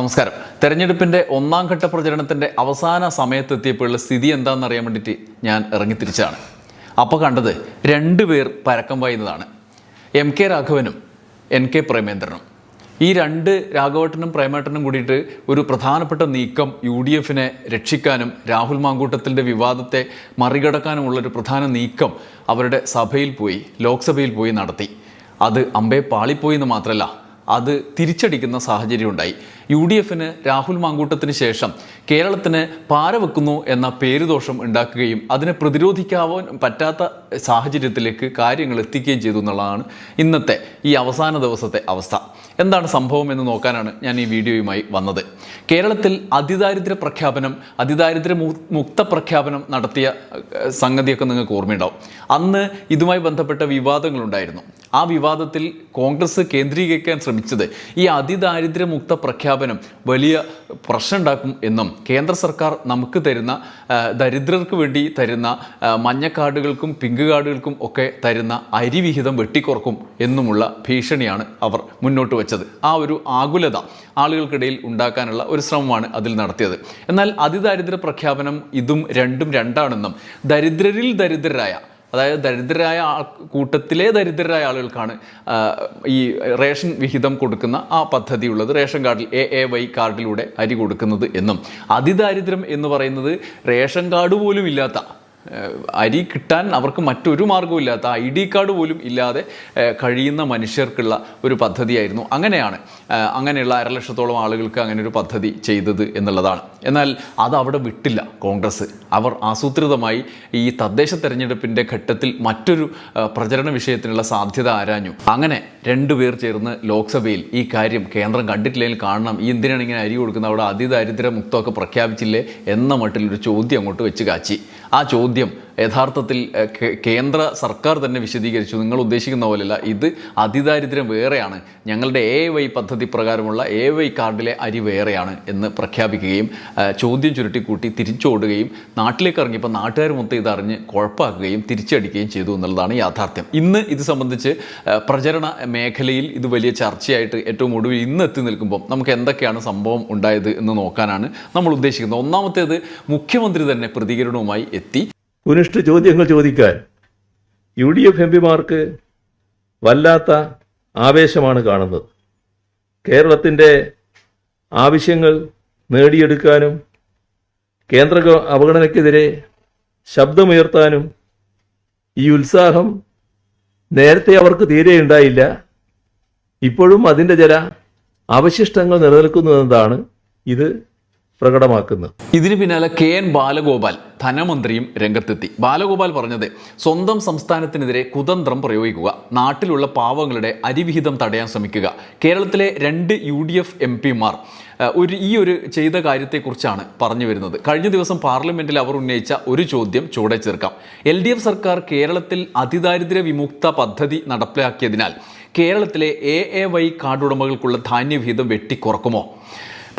നമസ്കാരം. തെരഞ്ഞെടുപ്പിന്റെ ഒന്നാം ഘട്ട പ്രചരണത്തിന്റെ അവസാന സമയത്തെത്തിയപ്പോഴുള്ള സ്ഥിതി എന്താണെന്ന് അറിയാൻ വേണ്ടിയിട്ട് ഞാൻ ഇറങ്ങിത്തിരിച്ചതാണ്. അപ്പോൾ കണ്ടത് രണ്ട് പേർ പരക്കം വായുന്നതാണ് എം കെ രാഘവനും എൻ കെ പ്രേമേന്ദ്രനും. ഈ രണ്ട് രാഘവട്ടനും പ്രേമേട്ടനും കൂടിയിട്ട് ഒരു പ്രധാനപ്പെട്ട നീക്കം യു ഡി എഫിനെ രക്ഷിക്കാനും രാഹുൽ മാങ്കൂട്ടത്തിന്റെ വിവാദത്തെ മറികടക്കാനുമുള്ള ഒരു പ്രധാന നീക്കം അവരുടെ സഭയിൽ പോയി ലോക്സഭയിൽ പോയി നടത്തി. അത് അമ്പേ പാളിപ്പോയി എന്ന് മാത്രമല്ല അത് തിരിച്ചടിക്കുന്ന സാഹചര്യം ഉണ്ടായി യു ഡി എഫിന് രാഹുൽ മാങ്കൂട്ടത്തിന് ശേഷം കേരളത്തിന് പാര വെക്കുന്നു എന്ന പേരുദോഷം ഉണ്ടാക്കുകയും അതിനെ പ്രതിരോധിക്കാവാൻ പറ്റാത്ത സാഹചര്യത്തിലേക്ക് കാര്യങ്ങൾ എത്തിക്കുകയും ചെയ്തു എന്നുള്ളതാണ് ഇന്നത്തെ ഈ അവസാന ദിവസത്തെ അവസ്ഥ. എന്താണ് സംഭവം എന്ന് നോക്കാനാണ് ഞാൻ ഈ വീഡിയോയുമായി വന്നത്. കേരളത്തിൽ അതിദാരിദ്ര്യ പ്രഖ്യാപനം അതിദാരിദ്ര്യ മുക്ത പ്രഖ്യാപനം നടത്തിയ സംഗതിയൊക്കെ നിങ്ങൾക്ക് ഓർമ്മയുണ്ടാവും. അന്ന് ഇതുമായി ബന്ധപ്പെട്ട വിവാദങ്ങളുണ്ടായിരുന്നു. ആ വിവാദത്തിൽ കോൺഗ്രസ് കേന്ദ്രീകരിക്കാൻ ശ്രമിച്ചത്. ഈ അതിദാരിദ്ര്യമുക്ത പ്രഖ്യാപനം വലിയ പ്രശ്നം ഉണ്ടാക്കും എന്നും കേന്ദ്ര സർക്കാർ നമുക്ക് തരുന്ന ദരിദ്രർക്ക് വേണ്ടി തരുന്ന മഞ്ഞ കാർഡുകൾക്കും പിങ്ക് കാർഡുകൾക്കും ഒക്കെ തരുന്ന അരി വിഹിതം വെട്ടിക്കുറക്കും എന്നുമുള്ള ഭീഷണിയാണ് അവർ മുന്നോട്ട് വെച്ചത്. ആ ഒരു ആകുലത ആളുകൾക്കിടയിൽ ഉണ്ടാക്കാനുള്ള ഒരു ശ്രമമാണ് അതിൽ നടത്തിയത്. എന്നാൽ അതിദാരിദ്ര്യ പ്രഖ്യാപനം ഇതും രണ്ടും രണ്ടാണെന്നും ദരിദ്രരിൽ ദരിദ്രരായ അതായത് ദരിദ്രരായ കൂട്ടത്തിലെ ദരിദ്രരായ ആളുകൾക്കാണ് ഈ റേഷൻ വിഹിതം കൊടുക്കുന്ന ആ പദ്ധതി ഉള്ളത് റേഷൻ കാർഡിൽ എ എ വൈ കാർഡിലൂടെ അരി കൊടുക്കുന്നത് എന്നും. അതിദാരിദ്ര്യം എന്ന് പറയുന്നത് റേഷൻ കാർഡ് പോലും ഇല്ലാത്ത അരി കിട്ടാൻ അവർക്ക് മറ്റൊരു മാർഗവും ഐ ഡി കാർഡ് പോലും ഇല്ലാതെ കഴിയുന്ന മനുഷ്യർക്കുള്ള ഒരു പദ്ധതിയായിരുന്നു. അങ്ങനെയാണ് അങ്ങനെയുള്ള അരലക്ഷത്തോളം ആളുകൾക്ക് അങ്ങനെ ഒരു പദ്ധതി ചെയ്തത് എന്നുള്ളതാണ്. എന്നാൽ അത് അവിടെ വിട്ടില്ല കോൺഗ്രസ്. അവർ ആസൂത്രിതമായി ഈ തദ്ദേശ തെരഞ്ഞെടുപ്പിന്റെ ഘട്ടത്തിൽ മറ്റൊരു പ്രചരണ വിഷയത്തിനുള്ള സാധ്യത ആരാഞ്ഞു. അങ്ങനെ രണ്ടുപേർ ചേർന്ന് ലോക്സഭയിൽ ഈ കാര്യം കേന്ദ്രം കണ്ടിട്ടില്ലെങ്കിൽ കാണണം. ഈ എന്തിനാണ് ഇങ്ങനെ അരി കൊടുക്കുന്നത്? അവിടെ അതിദാരിദ്ര്യ മുക്തമൊക്കെ പ്രഖ്യാപിച്ചില്ലേ? എന്ന മട്ടിലൊരു ചോദ്യം അങ്ങോട്ട് വെച്ച് കാച്ചി. ആ ചോദ്യം യഥാർത്ഥത്തിൽ കേന്ദ്ര സർക്കാർ തന്നെ വിശദീകരിച്ചു. നിങ്ങൾ ഉദ്ദേശിക്കുന്ന പോലെയല്ല. ഇത് അതിദാരിദ്ര്യം വേറെയാണ്. ഞങ്ങളുടെ എ വൈ പദ്ധതി പ്രകാരമുള്ള എ വൈ കാർഡിലെ അരി വേറെയാണ് എന്ന് പ്രഖ്യാപിക്കുകയും ചോദ്യം ചുരുട്ടിക്കൂട്ടി തിരിച്ചോടുകയും നാട്ടിലേക്ക് ഇറങ്ങിയപ്പോൾ നാട്ടുകാർ മൊത്തം ഇതറിഞ്ഞ് കുഴപ്പാക്കുകയും തിരിച്ചടിക്കുകയും ചെയ്തു എന്നുള്ളതാണ് യാഥാർത്ഥ്യം. ഇന്ന് ഇത് സംബന്ധിച്ച് പ്രചരണ മേഖലയിൽ ഇത് വലിയ ചർച്ചയായിട്ട് ഏറ്റവും ഒടുവിൽ ഇന്ന് എത്തി നിൽക്കുമ്പോൾ നമുക്ക് എന്തൊക്കെയാണ് സംഭവം ഉണ്ടായത് എന്ന് നോക്കാനാണ് നമ്മൾ ഉദ്ദേശിക്കുന്നത്. ഒന്നാമത്തേത് മുഖ്യമന്ത്രി തന്നെ പ്രതികരണവുമായി എത്തി. കുനിഷ്ഠ ചോദ്യങ്ങൾ ചോദിക്കാൻ യു ഡി എഫ് എം പിമാർക്ക് വല്ലാത്ത ആവേശമാണ് കാണുന്നത്. കേരളത്തിന്റെ ആവശ്യങ്ങൾ നേടിയെടുക്കാനും കേന്ദ്ര അവഗണനയ്ക്കെതിരെ ശബ്ദമുയർത്താനും ഈ ഉത്സാഹം നേരത്തെ അവർക്ക് തീരെ ഉണ്ടായില്ല. ഇപ്പോഴും അതിന്റെ ചില അവശിഷ്ടങ്ങൾ നിലനിൽക്കുന്നതെന്നാണ് ഇത് പ്രകടമാക്കുന്നത് ഇതിന് പിന്നാലെ കെ എൻ ബാലഗോപാൽ ധനമന്ത്രിയും രംഗത്തെത്തി. ബാലഗോപാൽ പറഞ്ഞത് സ്വന്തം സംസ്ഥാനത്തിനെതിരെ കുതന്ത്രം പ്രയോഗിക്കുക നാട്ടിലുള്ള പാവങ്ങളുടെ അരിവിഹിതം തടയാൻ ശ്രമിക്കുക. കേരളത്തിലെ രണ്ട് യു ഡി എഫ് എം പിമാർ ഒരു ഈ ഒരു ചെയ്ത കാര്യത്തെക്കുറിച്ചാണ് പറഞ്ഞു വരുന്നത്. കഴിഞ്ഞ ദിവസം പാർലമെന്റിൽ അവർ ഉന്നയിച്ച ഒരു ചോദ്യം ചുവടെ ചേർക്കാം. എൽ ഡി എഫ് സർക്കാർ കേരളത്തിൽ അതിദാരിദ്ര്യ വിമുക്ത പദ്ധതി നടപ്പിലാക്കിയതിനാൽ കേരളത്തിലെ എ എ വൈ കാർഡുടമകൾക്കുള്ള ധാന്യവിഹിതം വെട്ടിക്കുറക്കുമോ?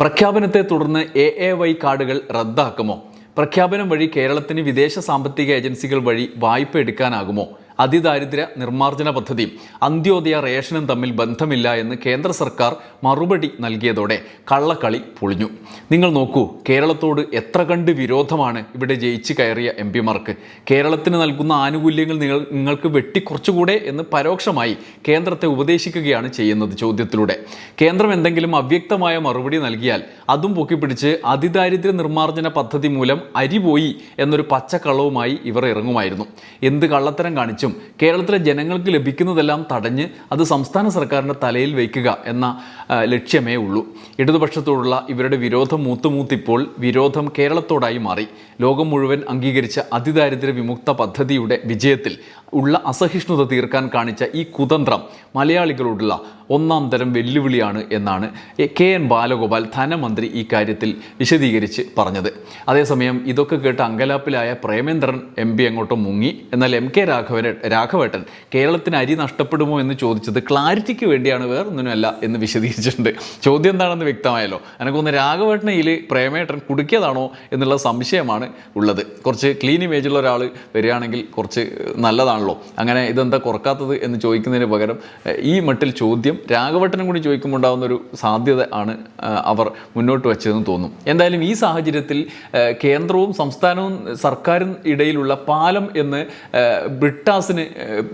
പ്രഖ്യാപനത്തെ തുടർന്ന് എ എ വൈ കാർഡുകൾ റദ്ദാക്കുമോ? പ്രഖ്യാപനം വഴി കേരളത്തിന് വിദേശ സാമ്പത്തിക ഏജൻസികൾ വഴി വായ്പ എടുക്കാനാകുമോ? അതിദാരിദ്ര്യ നിർമ്മാർജന പദ്ധതിയും അന്ത്യോദയ റേഷനും തമ്മിൽ ബന്ധമില്ല എന്ന് കേന്ദ്ര സർക്കാർ മറുപടി നൽകിയതോടെ കള്ളക്കളി പൊളിഞ്ഞു. നിങ്ങൾ നോക്കൂ കേരളത്തോട് എത്ര കണ്ട് വിരോധമാണ് ഇവിടെ ജയിച്ചു കയറിയ എം പിമാർക്ക്. കേരളത്തിന് നൽകുന്ന ആനുകൂല്യങ്ങൾ നിങ്ങൾ നിങ്ങൾക്ക് വെട്ടിക്കുറച്ചുകൂടെ എന്ന് പരോക്ഷമായി കേന്ദ്രത്തെ ഉപദേശിക്കുകയാണ് ചെയ്യുന്നത് ചോദ്യത്തിലൂടെ. കേന്ദ്രം എന്തെങ്കിലും അവ്യക്തമായ മറുപടി നൽകിയാൽ അതും പൊക്കിപ്പിടിച്ച് അതിദാരിദ്ര്യ നിർമ്മാർജന പദ്ധതി മൂലം അരി പോയി എന്നൊരു പച്ചക്കള്ളവുമായി ഇവർ ഇറങ്ങുമായിരുന്നു. എന്ത് കള്ളത്തരം കാണിച്ചും കേരളത്തിലെ ജനങ്ങൾക്ക് ലഭിക്കുന്നതെല്ലാം തടഞ്ഞ് അത് സംസ്ഥാന സർക്കാരിന്റെ തലയിൽ വയ്ക്കുക എന്ന ലക്ഷ്യമേ ഉള്ളൂ. ഇടതുപക്ഷത്തോടുള്ള ഇവരുടെ വിരോധം മൂത്തുമൂത്തിപ്പോൾ വിരോധം കേരളത്തോടായി മാറി. ലോകം മുഴുവൻ അംഗീകരിച്ച അതിദാരിദ്ര്യ വിമുക്ത പദ്ധതിയുടെ വിജയത്തിൽ ഉള്ള അസഹിഷ്ണുത തീർക്കാൻ കാണിച്ച ഈ കുതന്ത്രം മലയാളികളോടുള്ള ഒന്നാം തരം വെല്ലുവിളിയാണ് എന്നാണ് കെ എൻ ബാലഗോപാൽ ധനമന്ത്രി ഈ കാര്യത്തിൽ വിശദീകരിച്ച് പറഞ്ഞത്. അതേസമയം ഇതൊക്കെ കേട്ട് അങ്കലാപ്പിലായ പ്രേമേന്ദ്രൻ എം പി അങ്ങോട്ട് മുങ്ങി. എന്നാൽ എം കെ രാഘവൻ രാഘവേട്ടൻ കേരളത്തിന് അരി നഷ്ടപ്പെടുമോ എന്ന് ചോദിച്ചത് ക്ലാരിറ്റിക്ക് വേണ്ടിയാണ് വേറൊന്നിനുമല്ല എന്ന് വിശദീകരിച്ചിട്ടുണ്ട്. ചോദ്യം എന്താണെന്ന് വ്യക്തമായല്ലോ. എനിക്കൊന്ന് രാഘവേട്ടനയിൽ പ്രേമേട്ടൻ കുടുക്കിയതാണോ എന്നുള്ള സംശയമാണ് ഉള്ളത്. കുറച്ച് ക്ലീൻ ഇമേജുള്ള ഒരാൾ വരികയാണെങ്കിൽ കുറച്ച് നല്ലതാണല്ലോ. അങ്ങനെ ഇതെന്താ കുറക്കാത്തത് എന്ന് ചോദിക്കുന്നതിന് പകരം ഈ മട്ടിൽ ചോദ്യം രാഘവട്ടനും കൂടി ചോദിക്കുമ്പോൾ ഉണ്ടാകുന്ന ഒരു സാധ്യത ആണ് അവർ മുന്നോട്ട് വെച്ചതെന്ന് തോന്നും. എന്തായാലും ഈ സാഹചര്യത്തിൽ കേന്ദ്രവും സംസ്ഥാനവും സർക്കാരും ഇടയിലുള്ള പാലം എന്ന് ബ്രിട്ടാസിന്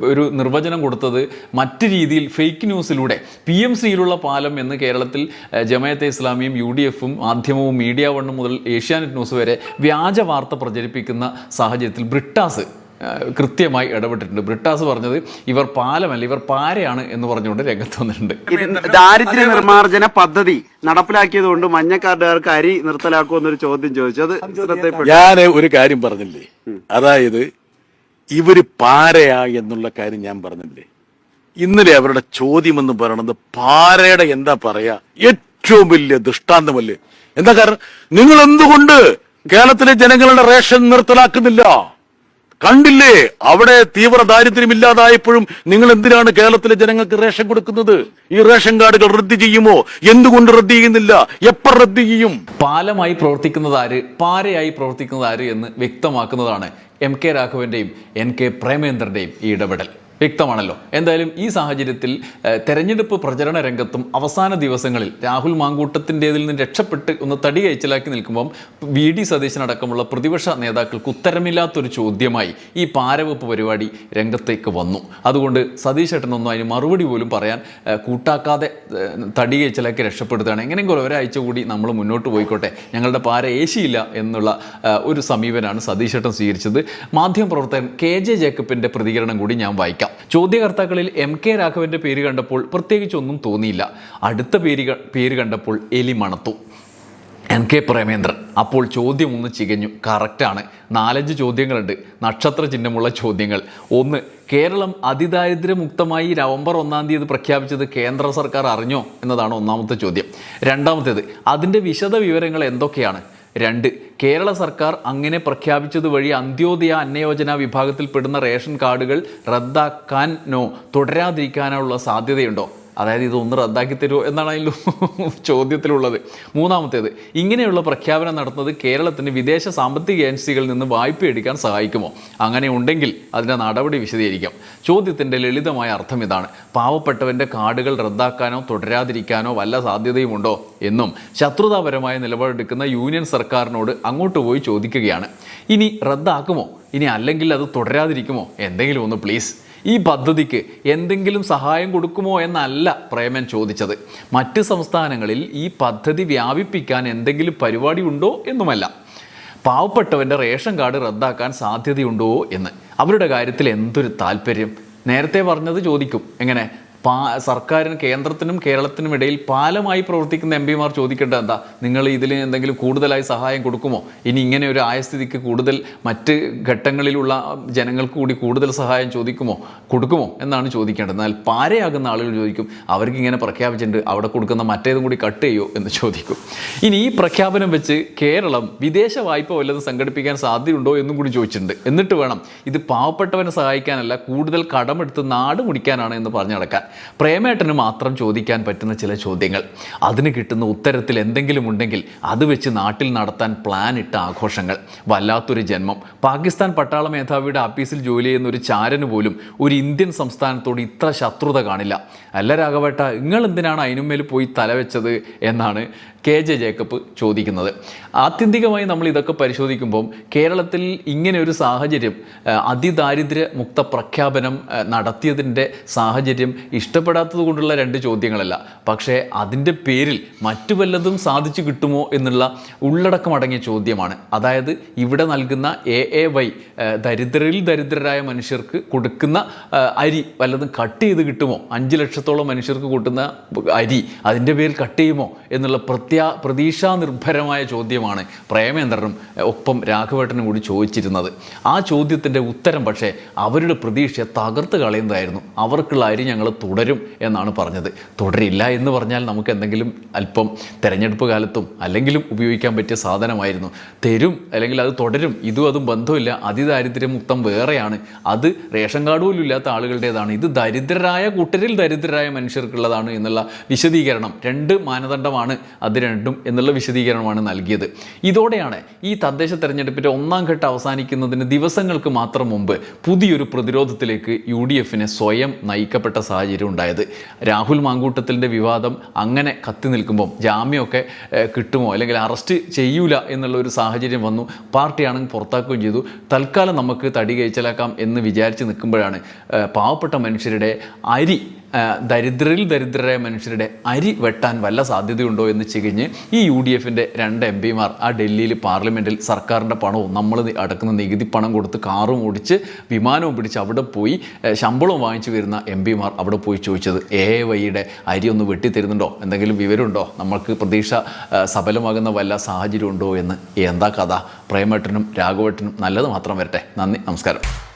ഒരു നിർവചനം കൊടുത്തത് മറ്റ് രീതിയിൽ ഫേക്ക് ന്യൂസിലൂടെ പി എം സിയിലുള്ള പാലം എന്ന് കേരളത്തിൽ ജമയത്തെ ഇസ്ലാമിയും യു ഡി എഫും മാധ്യമവും മീഡിയ വണ്ണും മുതൽ ഏഷ്യാനെറ്റ് ന്യൂസ് വരെ വ്യാജ വാർത്ത പ്രചരിപ്പിക്കുന്ന സാഹചര്യത്തിൽ ബ്രിട്ടാസ് കൃത്യമായി ഇടപെട്ടിട്ടുണ്ട്. ബ്രിട്ടാസ് പറഞ്ഞത് ഇവർ പാലമല്ല ഇവർ പാരയാണ് എന്ന് പറഞ്ഞുകൊണ്ട് രംഗത്ത് വന്നിട്ടുണ്ട്. ദാരിദ്ര്യ നിർമ്മാർജന പദ്ധതി നടപ്പിലാക്കിയതുകൊണ്ട് മഞ്ഞക്കാർഡുകാർക്ക് അരി നിർത്തലാക്കുമെന്നൊരു ചോദ്യം ചോദിച്ചു. അത് ഞാൻ ഒരു കാര്യം പറഞ്ഞില്ലേ? അതായത് ഇവർ പാരയാ എന്നുള്ള കാര്യം ഞാൻ പറഞ്ഞില്ലേ? ഇന്നലെ അവരുടെ ചോദ്യം എന്ന് പറയുന്നത് പാരയുടെ എന്താ പറയാ? ഏറ്റവും വലിയ ദൃഷ്ടാന്തമല്ലേ? എന്താ കാരണം? നിങ്ങൾ എന്തുകൊണ്ട് കേരളത്തിലെ ജനങ്ങളുടെ റേഷൻ നിർത്തലാക്കുന്നില്ല? കണ്ടില്ലേ? അവിടെ തീവ്ര ദാരിദ്ര്യം ഇല്ലാതായപ്പോഴും നിങ്ങൾ എന്തിനാണ് കേരളത്തിലെ ജനങ്ങൾക്ക് റേഷൻ കൊടുക്കുന്നത്? ഈ റേഷൻ കാർഡുകൾ റദ്ദ് ചെയ്യുമോ? എന്തുകൊണ്ട് റദ്ദ് ചെയ്യുന്നില്ല? എപ്പോൾ റദ്ദ് ചെയ്യും? പാലമായി പ്രവർത്തിക്കുന്നത് ആര്? പാരയായി പ്രവർത്തിക്കുന്നത് ആര് എന്ന് വ്യക്തമാക്കുന്നതാണ് എം കെ രാഘവന്റെയും എൻ കെ പ്രേമേന്ദ്രന്റെയും ഈ ഇടപെടൽ. വ്യക്തമാണല്ലോ. എന്തായാലും ഈ സാഹചര്യത്തിൽ തെരഞ്ഞെടുപ്പ് പ്രചരണ രംഗത്തും അവസാന ദിവസങ്ങളിൽ രാഹുൽ മാങ്കൂട്ടത്തിന്റെതിൽ നിന്ന് രക്ഷപ്പെട്ട് ഒന്ന് തടി കയച്ചിലാക്കി നിൽക്കുമ്പം വി ഡി സതീശനടക്കമുള്ള പ്രതിപക്ഷ നേതാക്കൾക്ക് ഉത്തരമില്ലാത്തൊരു ചോദ്യമായി ഈ പാരവെപ്പ് പരിപാടി രംഗത്തേക്ക് വന്നു. അതുകൊണ്ട് സതീഷ് ഏട്ടനൊന്നും അതിന് മറുപടി പോലും പറയാൻ കൂട്ടാക്കാതെ തടി കയച്ചിലാക്കി രക്ഷപ്പെടുത്തുകയാണ് എങ്ങനെയെങ്കിലും ഒരാഴ്ച കൂടി നമ്മൾ മുന്നോട്ട് പോയിക്കോട്ടെ. ഞങ്ങളുടെ പാര ഏശിയില്ല എന്നുള്ള ഒരു സമീപനമാണ് സതീഷ് ഏട്ടൻ സ്വീകരിച്ചത്. മാധ്യമപ്രവർത്തകൻ കെ ജെ ജേക്കബിന്റെ പ്രതികരണം കൂടി ഞാൻ വായിക്കാം. ചോദ്യകർത്താക്കളിൽ എം കെ രാഘവന്റെ പേര് കണ്ടപ്പോൾ പ്രത്യേകിച്ചൊന്നും തോന്നിയില്ല. അടുത്ത പേര് പേര് കണ്ടപ്പോൾ എലി മണത്തു. N K Premendran. അപ്പോൾ ചോദ്യം ഒന്ന് ചികഞ്ഞു. കറക്റ്റാണ് നാലഞ്ച് ചോദ്യങ്ങളുണ്ട്. നക്ഷത്ര ചിഹ്നമുള്ള ചോദ്യങ്ങൾ. ഒന്ന് കേരളം അതിദാരിദ്ര്യമുക്തമായി നവംബർ ഒന്നാം തീയതി പ്രഖ്യാപിച്ചത് കേന്ദ്ര സർക്കാർ അറിഞ്ഞോ? എന്നതാണ് ഒന്നാമത്തെ ചോദ്യം. രണ്ടാമത്തേത് അതിന്റെ വിശദ വിവരങ്ങൾ എന്തൊക്കെയാണ്? രണ്ട് കേരള സർക്കാർ അങ്ങനെ പ്രഖ്യാപിച്ചത് വഴി അന്ത്യോദയ അന്നയോജന വിഭാഗത്തിൽപ്പെടുന്ന റേഷൻ കാർഡുകൾ റദ്ദാക്കാനോ തുടരാതിരിക്കാനോ ഉള്ള സാധ്യതയുണ്ടോ? അതായത് ഇതൊന്ന് റദ്ദാക്കി തരുമോ എന്നാണ് അതിൽ ചോദ്യത്തിലുള്ളത്. മൂന്നാമത്തേത് ഇങ്ങനെയുള്ള പ്രഖ്യാപനം നടത്തുന്നത് കേരളത്തിന് വിദേശ സാമ്പത്തിക ഏജൻസികളിൽ നിന്ന് വായ്പ എടുക്കാൻ സഹായിക്കുമോ? അങ്ങനെ ഉണ്ടെങ്കിൽ അതിന്റെ നടപടി വിശദീകരിക്കാം. ചോദ്യത്തിന്റെ ലളിതമായ അർത്ഥം ഇതാണ്. പാവപ്പെട്ടവന്റെ കാർഡുകൾ റദ്ദാക്കാനോ തുടരാതിരിക്കാനോ വല്ല സാധ്യതയുമുണ്ടോ എന്നും ശത്രുതാപരമായ നിലപാടെടുക്കുന്ന യൂണിയൻ സർക്കാരിനോട് അങ്ങോട്ട് പോയി ചോദിക്കുകയാണ്. ഇനി റദ്ദാക്കുമോ? ഇനി അല്ലെങ്കിൽ അത് തുടരാതിരിക്കുമോ? എന്തെങ്കിലും ഒന്ന് പ്ലീസ്. ഈ പദ്ധതിക്ക് എന്തെങ്കിലും സഹായം കൊടുക്കുമോ എന്നല്ല പ്രേമൻ ചോദിച്ചത്. മറ്റ് സംസ്ഥാനങ്ങളിൽ ഈ പദ്ധതി വ്യാപിപ്പിക്കാൻ എന്തെങ്കിലും പരിപാടി ഉണ്ടോ എന്നുമല്ല. പാവപ്പെട്ടവന്റെ റേഷൻ കാർഡ് റദ്ദാക്കാൻ സാധ്യതയുണ്ടോ എന്ന്. അവരുടെ കാര്യത്തിൽ എന്തൊരു താല്പര്യം? നേരത്തെ പറഞ്ഞത് ചോദിക്കും. എങ്ങനെ? പാ സർക്കാരിന് കേന്ദ്രത്തിനും കേരളത്തിനും ഇടയിൽ പാലമായി പ്രവർത്തിക്കുന്ന എം പിമാർ ചോദിക്കേണ്ടത് എന്താ? നിങ്ങൾ ഇതിൽ എന്തെങ്കിലും കൂടുതലായി സഹായം കൊടുക്കുമോ? ഇനി ഇങ്ങനെ ഒരു ആയസ്ഥിതിക്ക് കൂടുതൽ മറ്റ് ഘട്ടങ്ങളിലുള്ള ജനങ്ങൾക്ക് കൂടി കൂടുതൽ സഹായം ചോദിക്കുമോ? കൊടുക്കുമോ? എന്നാണ് ചോദിക്കേണ്ടത്. എന്നാൽ പാരയാകുന്ന ആളുകൾ ചോദിക്കും അവർക്ക് ഇങ്ങനെ പ്രഖ്യാപിച്ചിട്ടുണ്ട് അവിടെ കൊടുക്കുന്ന മറ്റേതും കൂടി കട്ട് ചെയ്യോ എന്ന് ചോദിക്കും. ഇനി ഈ പ്രഖ്യാപനം വെച്ച് കേരളം വിദേശ വായ്പ വല്ലതും സംഘടിപ്പിക്കാൻ സാധ്യതയുണ്ടോ എന്നും കൂടി ചോദിച്ചിട്ടുണ്ട്. എന്നിട്ട് വേണം ഇത് പാവപ്പെട്ടവനെ സഹായിക്കാനല്ല കൂടുതൽ കടമെടുത്ത് നാട് മുടിക്കാനാണ് എന്ന് പറഞ്ഞു നടക്കാൻ. പ്രേമേട്ടന് മാത്രം ചോദിക്കാൻ പറ്റുന്ന ചില ചോദ്യങ്ങൾ. അതിന് കിട്ടുന്ന ഉത്തരത്തിൽ എന്തെങ്കിലും ഉണ്ടെങ്കിൽ അത് വെച്ച് നാട്ടിൽ നടത്താൻ പ്ലാൻ ഇട്ട ആഘോഷങ്ങൾ. വല്ലാത്തൊരു ജന്മം. പാകിസ്ഥാൻ പട്ടാള മേധാവിയുടെ ആഫീസിൽ ജോലി ചെയ്യുന്ന ഒരു ചാരന് പോലും ഒരു ഇന്ത്യൻ സംസ്ഥാനത്തോട് ഇത്ര ശത്രുത കാണില്ല. അല്ല രാഘവേട്ട നിങ്ങൾ എന്തിനാണ് അതിനുമേൽ പോയി തലവെച്ചത് എന്നാണ് കെ ജെ ജേക്കബ് ചോദിക്കുന്നത്. ആത്യന്തികമായി നമ്മൾ ഇതൊക്കെ പരിശോധിക്കുമ്പം കേരളത്തിൽ ഇങ്ങനെ ഒരു സാഹചര്യം അതിദാരിദ്ര്യ മുക്ത പ്രഖ്യാപനം നടത്തിയതിന്റെ സാഹചര്യം ഇഷ്ടപ്പെടാത്തത് കൊണ്ടുള്ള രണ്ട് ചോദ്യങ്ങളല്ല. പക്ഷേ അതിന്റെ പേരിൽ മറ്റു വല്ലതും സാധിച്ചു കിട്ടുമോ എന്നുള്ള ഉള്ളടക്കമടങ്ങിയ ചോദ്യമാണ്. അതായത് ഇവിടെ നൽകുന്ന എ എ വൈ ദരിദ്രരിൽ ദരിദ്രരായ മനുഷ്യർക്ക് കൊടുക്കുന്ന അരി വല്ലതും കട്ട് ചെയ്ത് കിട്ടുമോ? അഞ്ച് ലക്ഷത്തോളം മനുഷ്യർക്ക് കൂട്ടുന്ന അരി അതിന്റെ പേരിൽ കട്ട് ചെയ്യുമോ എന്നുള്ള പ്രത്യാ പ്രതീക്ഷാ നിർഭരമായ ചോദ്യമാണ് പ്രേമേന്ദ്രനും ഒപ്പം രാഘവേട്ടനും കൂടി ചോദിച്ചിരുന്നത്. ആ ചോദ്യത്തിന്റെ ഉത്തരം പക്ഷേ അവരുടെ പ്രതീക്ഷയെ തകർത്ത് കളയുന്നതായിരുന്നു. അവർക്കുള്ള അരി ഞങ്ങൾ തുടരും എന്നാണ് പറഞ്ഞത്. തുടരില്ല എന്ന് പറഞ്ഞാൽ നമുക്ക് എന്തെങ്കിലും അല്പം തിരഞ്ഞെടുപ്പ് കാലത്തും അല്ലെങ്കിലും ഉപയോഗിക്കാൻ പറ്റിയ സാധനമായിരുന്നു. തരും അല്ലെങ്കിൽ അത് തുടരും. ഇതും അതും ബന്ധമില്ല. അതിദാരിദ്ര്യമുക്തം വേറെയാണ്. അത് റേഷൻ കാർഡ് പോലും ഇല്ലാത്ത ആളുകളുടേതാണ്. ഇത് ദരിദ്രരായ കൂട്ടരിൽ ദരിദ്രരായ മനുഷ്യർക്കുള്ളതാണ് എന്നുള്ള വിശദീകരണം. രണ്ട് മാനദണ്ഡമാണ് അത് രണ്ടും എന്നുള്ള വിശദീകരണമാണ് നൽകിയത്. ഇതോടെയാണ് ഈ തദ്ദേശ തെരഞ്ഞെടുപ്പിന്റെ ഒന്നാം ഘട്ടം അവസാനിക്കുന്നതിന് ദിവസങ്ങൾക്ക് മാത്രം മുമ്പ് പുതിയൊരു പ്രതിരോധത്തിലേക്ക് യു ഡി എഫിനെ സ്വയം നയിക്കപ്പെട്ട സാഹചര്യം ഉണ്ടായത്. രാഹുൽ മാങ്കൂട്ടത്തിന്റെ വിവാദം അങ്ങനെ കത്തി നിൽക്കുമ്പം ജാമ്യമൊക്കെ കിട്ടുമോ? അല്ലെങ്കിൽ അറസ്റ്റ് ചെയ്യൂല എന്നുള്ള ഒരു സാഹചര്യം വന്നു. പാർട്ടിയാണെങ്കിൽ പുറത്താക്കുകയും ചെയ്തു. തൽക്കാലം നമുക്ക് തടി കഴിച്ചലാക്കാം എന്ന് വിചാരിച്ച് നിൽക്കുമ്പോഴാണ് പാവപ്പെട്ട മനുഷ്യരുടെ അരി ദരിദ്രരിൽ ദരിദ്രരായ മനുഷ്യരുടെ അരി വെട്ടാൻ വല്ല സാധ്യതയുണ്ടോ എന്ന് ചികിഞ്ഞ് ഈ യു ഡി എഫിന്റെ രണ്ട് എം പിമാർ ആ ഡൽഹിയിൽ പാർലമെന്റിൽ സർക്കാരിന്റെ പണവും നമ്മൾ അടക്കുന്ന നികുതി പണം കൊടുത്ത് കാറും ഓടിച്ച് വിമാനവും പിടിച്ച് അവിടെ പോയി ശമ്പളവും വാങ്ങിച്ചു വരുന്ന എം പിമാർ അവിടെ പോയി ചോദിച്ചത് എ വൈയുടെ അരി ഒന്ന് വെട്ടിത്തരുന്നുണ്ടോ എന്തെങ്കിലും വിവരമുണ്ടോ? നമ്മൾക്ക് പ്രതീക്ഷ സഫലമാകുന്ന വല്ല സാഹചര്യം ഉണ്ടോ എന്ന്. എന്താ കഥ? പ്രേമേട്ടനും രാഘവേട്ടനും നല്ലത് മാത്രം വരട്ടെ. നന്ദി നമസ്കാരം.